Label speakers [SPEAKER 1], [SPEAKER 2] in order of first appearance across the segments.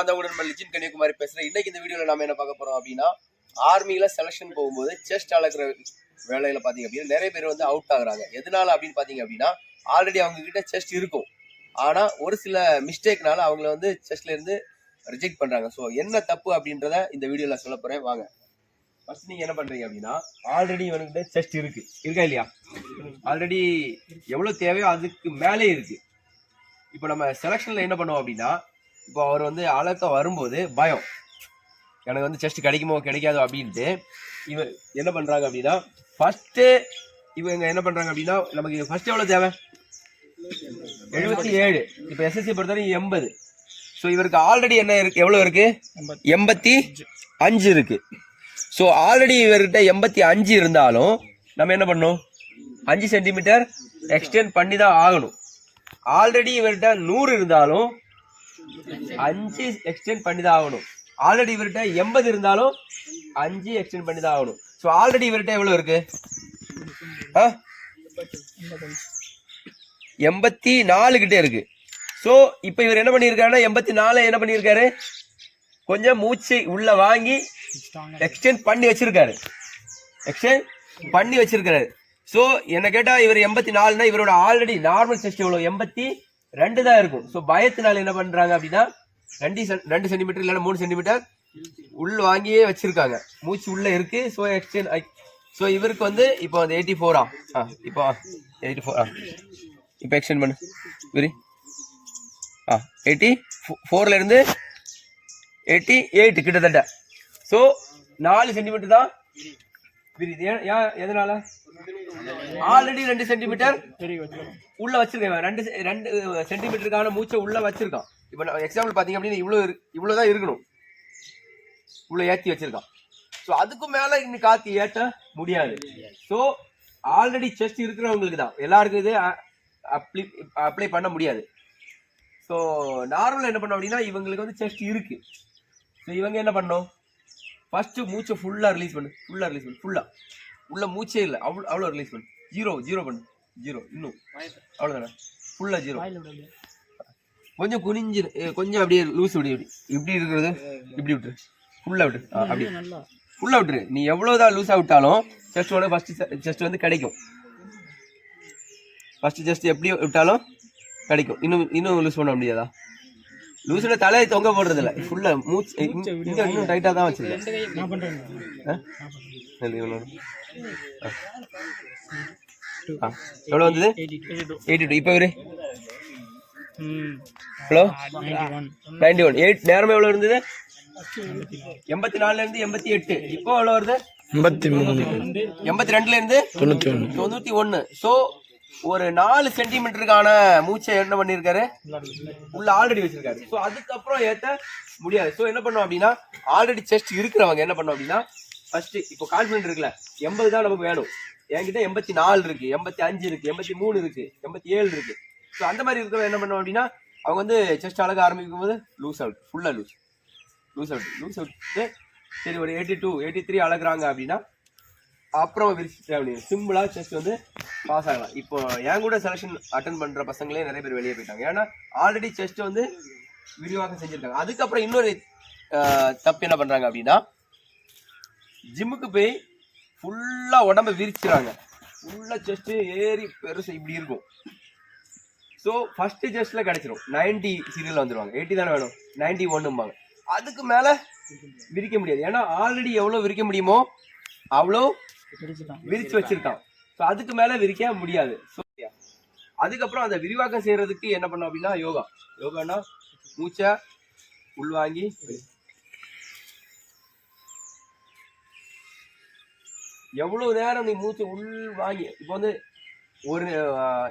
[SPEAKER 1] அந்த தான் லிஜின் கன்னியாகுமரி பேசுகிறேன் இன்னைக்கு இந்த வீடியோவில் நாம என்ன பார்க்க போகிறோம் அப்படின்னா ஆர்மியில செலக்ஷன் போகும்போது செஸ்ட் அளக்குற வேலையில் பார்த்தீங்க அப்படின்னா நிறைய பேர் வந்து அவுட் ஆகுறாங்க. எதனால அப்படின்னு பார்த்தீங்க அப்படின்னா ஆல்ரெடி அவங்க கிட்ட செஸ்ட் இருக்கும். ஆனா ஒரு சில மிஸ்டேக்னால அவங்கள வந்து செஸ்ட்ல இருந்து ரிஜெக்ட் பண்றாங்க. ஸோ என்ன தப்பு அப்படின்றத இந்த வீடியோவில் சொல்ல போகிறேன் வாங்க. ஃபர்ஸ்ட் நீங்க என்ன பண்றீங்க அப்படின்னா ஆல்ரெடி இவனுக்கிட்ட செஸ்ட் இருக்கு. இருக்கா இல்லையா? ஆல்ரெடி எவ்வளவு தேவையோ அதுக்கு மேலே இருக்கு. இப்போ நம்ம செலெக்ஷனில் என்ன பண்ணுவோம் அப்படின்னா இப்போ அவர் வந்து அழக்க வரும்போது பயம். எனக்கு வந்து செஸ்ட் கிடைக்குமோ கிடைக்காதோ அப்படின்ட்டு இவன் என்ன பண்ணுறாங்க அப்படின்னா ஃபஸ்ட்டு இவங்க என்ன பண்ணுறாங்க அப்படின்னா நமக்கு ஃபஸ்ட்டு எவ்வளோ தேவை? எழுபத்தி ஏழு. இப்போ எஸ்எஸ்சி பொறுத்தவரைக்கும் எண்பது. ஸோ இவருக்கு ஆல்ரெடி என்ன இருக்கு? எவ்வளோ இருக்கு? எண்பத்தி அஞ்சு இருக்கு. ஸோ ஆல்ரெடி இவர்கிட்ட எண்பத்தி அஞ்சு இருந்தாலும் நம்ம என்ன பண்ணணும்? அஞ்சு சென்டிமீட்டர் எக்ஸ்டெண்ட் பண்ணி தான் ஆகணும். ஆல்ரெடி இவர்கிட்ட நூறு இருந்தாலும் அஞ்சு எக்ஸ்டெண்ட் பண்ணி தான் ஆகணும் ஆல்ரெடி இவர்கிட்ட எண்பது இருந்தாலும் அஞ்சு எக்ஸ்டெண்ட் பண்ணி தான் ஆகணும் ஸோ ஆல்ரெடி இவர்கிட்ட எவ்வளோ இருக்கு? ஆ? எண்பத்தி நாலு கிட்டே இருக்கு. ஸோ இப்போ இவர் என்ன பண்ணியிருக்காருன்னா எண்பத்தி நாலு என்ன பண்ணியிருக்காரு? கொஞ்சம் மூச்சு உள்ள வாங்கி எக்ஸ்டெண்ட் பண்ணி வச்சிருக்காரு. எக்ஸ்டெண்ட் பண்ணி வச்சிருக்காரு. ஸோ என்ன கேட்டால் இவர் எண்பத்தி நாலுனா இவரோட ஆல்ரெடி நார்மல் செஸ்ட் எவ்வளோ எண்பத்தி ரெண்டு தான் இருக்கும். ஸோ பயத்தினால என்ன பண்றாங்க அப்படின்னா ரெண்டு சென்- ரெண்டு சென்டிமீட்டர் இல்லைன்னா மூணு சென்டிமீட்டர் உள்ள வாங்கியே வச்சிருக்காங்க. மூச்சு உள்ள இருக்கு. ஸோ எக்ஸ்டென் ஸோ இவருக்கு வந்து இப்போ அந்த எயிட்டி ஃபோரா ஆ இப்போ எயிட்டி ஃபோர் ஆ. இப்போ எக்ஸ்டெண்ட் பண்ணு. வெரி. ஆ எயிட்டி ஃபோர்லேருந்து எயிட்டி எயிட் கிட்டத்தட்ட. ஸோ நாலு சென்டிமீட்டர் தான் ஏன் ஏன் எதனால? ஆல்ரெடி ரெண்டு சென்டிமீட்டர் உள்ள வச்சிருக்கேன். ரெண்டு செ- ரெண்டு சென்டிமீட்டருக்கான மூச்சை உள்ள வச்சிருக்கான். இப்போ எக்ஸாம்பிள் பாத்தீங்க அப்படின்னா இவ்வளவு இவ்வளோ இவ்வளவுதான் இருக்கணும். இவ்வளவு ஏத்தி வச்சிருக்கான். ஸோ அதுக்கு மேல இன்னும் காத்து ஏத்த முடியாது. ஸோ ஆல்ரெடி செஸ்ட் இருக்கிறவங்களுக்கு தான். எல்லாருக்கும் இது அப்ளை அப்ளை பண்ண முடியாது. ஸோ நார்மலாக என்ன பண்ணோம் அப்படின்னா இவங்களுக்கு வந்து செஸ்ட் இருக்கு. ஸோ இவங்க என்ன பண்ணணும் ஃபர்ஸ்ட் மூச்சை ஃபுல்லா ரிலீஸ் பண்ணு. ஃபுல்லா ரிலீஸ் பண்ணு. ஃபுல்லா உள்ள மூச்சே இல்லை. அவ்வளோ அவ்வளோ ரிலீஸ் பண்ணு. ஜீரோ ஜீரோ பண்ணு. ஜீரோ இன்னும். அவ்வளோதானே ஃபுல்லா ஜீரோ கொஞ்சம் குனிஞ்சு கொஞ்சம் அப்படியே லூஸ் இப்படி இப்படி. இப்படி இருக்கிறது இப்படி விட்டுரு. ஃபுல்லா விட்டு அப்படி. ஃபுல்லா விட்டுரு. நீ எவ்வளவுதான் லூஸா விட்டாலும் செஸ்டோட ஃபர்ஸ்ட் செஸ்ட் வந்து கிடைக்கும். ஃபர்ஸ்ட் ஜஸ்ட் எப்படி விட்டாலும் கிடைக்கும். இன்னும் இன்னும் லூஸ் பண்ண முடியாதா? லூஸ்ல தலையை தொங்க போடுறது இல்ல ஃபுல்லா மூச்சு இங்க இன்னும் டைட்டா தான் வச்சிருக்கேன். எவ்வளவு வந்தது? எயிட்டி டூ இப்போ இவரு? ஹலோ நைன்டி ஒன் எயிட் நேரம் எவ்வளவு இருந்தது? எண்பத்தி நாலுல இருந்து எண்பத்தி எட்டு. இப்போ எவ்வளவு வருது?
[SPEAKER 2] எண்பத்தி மூணு.
[SPEAKER 1] எண்பத்தி ரெண்டுல இருந்து
[SPEAKER 2] தொண்ணூத்தி ஒன்று
[SPEAKER 1] தொண்ணூத்தி ஒண்ணு. சோ ஒரு நாலு சென்டிமீட்டருக்கான மூச்சை என்ன பண்ணிருக்காரு? உள்ள ஆல்ரெடி வச்சிருக்காரு. ஸோ அதுக்கப்புறம் ஏற்ற முடியாது. ஸோ என்ன பண்ணுவோம் அப்படின்னா ஆல்ரெடி செஸ்ட் இருக்கிறவங்க என்ன பண்ணோம் அப்படின்னா ஃபர்ஸ்ட் இப்போ கான்பிடன்ட் இருக்குல்ல எண்பது தான் நமக்கு வேணும். என்கிட்ட எண்பத்தி நாலு இருக்கு எண்பத்தி அஞ்சு இருக்கு எண்பத்தி மூணு இருக்கு எண்பத்தி ஏழு இருக்கு. ஸோ அந்த மாதிரி இருக்கிறவங்க என்ன பண்ணோம் அப்படின்னா அவங்க வந்து செஸ்ட் அழக ஆரம்பிக்கும் போது லூஸ் அவுட் ஃபுல்லாக loose loose out loose out சரி ஒரு எயிட்டி டூ எயிட்டி த்ரீ அழகுறாங்க அப்படின்னா அப்புறம் விரிச்சு சிம்பிளாக செஸ்ட் வந்து பாஸ் ஆகலாம். இப்போ என் கூட செலெக்ஷன் அட்டன் பண்ணுற பசங்களே நிறைய பேர் வெளியே போயிட்டாங்க. ஏன்னா ஆல்ரெடி செஸ்ட் வந்து விரிவாக்கம் செஞ்சுருக்காங்க. அதுக்கப்புறம் இன்னொரு தப்பு என்ன பண்ணுறாங்க அப்படின்னா ஜிம்முக்கு போய் ஃபுல்லாக உடம்ப விரிச்சுறாங்க ஃபுல்லாக செஸ்ட்டு ஏறி பெருசு இப்படி இருக்கும். ஸோ ஃபஸ்ட்டு செஸ்ட்ல கிடைச்சிரும். 90 சீரியல்ல வந்துருவாங்க. எயிட்டி தானே வேணும்? நைன்டி ஒன்றும்பாங்க அதுக்கு மேலே விரிக்க முடியாது. ஏன்னா ஆல்ரெடி எவ்வளோ விரிக்க முடியுமோ அவ்வளோ விரிச்சு வச்சிருக்கான். ஸோ அதுக்கு மேல விரிக்க முடியாது. சூரியா அதுக்கப்புறம் அந்த விரிவாக்கம் செய்யறதுக்கு என்ன பண்ணோம் அப்படின்னா யோகா. யோகானா மூச்சை உள்வாங்கி எவ்வளவு நேரம் நீ மூச்சை உள் வாங்கி இப்போ வந்து ஒரு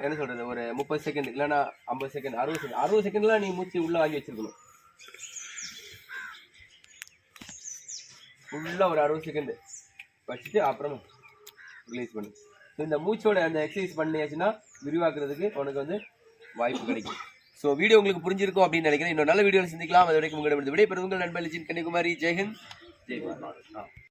[SPEAKER 1] என்ன சொல்றது ஒரு முப்பது செகண்ட் இல்லைன்னா ஐம்பது செகண்ட் அறுபது செகண்ட் அறுபது செகண்ட்ல நீ மூச்சு உள்ள வாங்கி வச்சிருக்கணும். ஃபுல்லா ஒரு அறுபது செகண்ட் வச்சுட்டு அப்புறம் ரிலீஸ் பண்ணு. ஸோ இந்த மூச்சோட அந்த எக்ஸசைஸ் பண்ணியாச்சுன்னா விரிவாக்குறதுக்கு உனக்கு வந்து வாய்ப்பு கிடைக்கும். ஸோ வீடியோ உங்களுக்கு புரிஞ்சிருக்கும் அப்படின்னு நினைக்கிறேன். இன்னொரு நல்ல வீடியோவில் சந்திக்கலாம். அது வரைக்கும் உங்களிடம் விடைபெறும் உங்கள் நண்பர் லிஜின் கன்னிகுமாரி ஜெயஹிந்த் ஜெய் ஆ.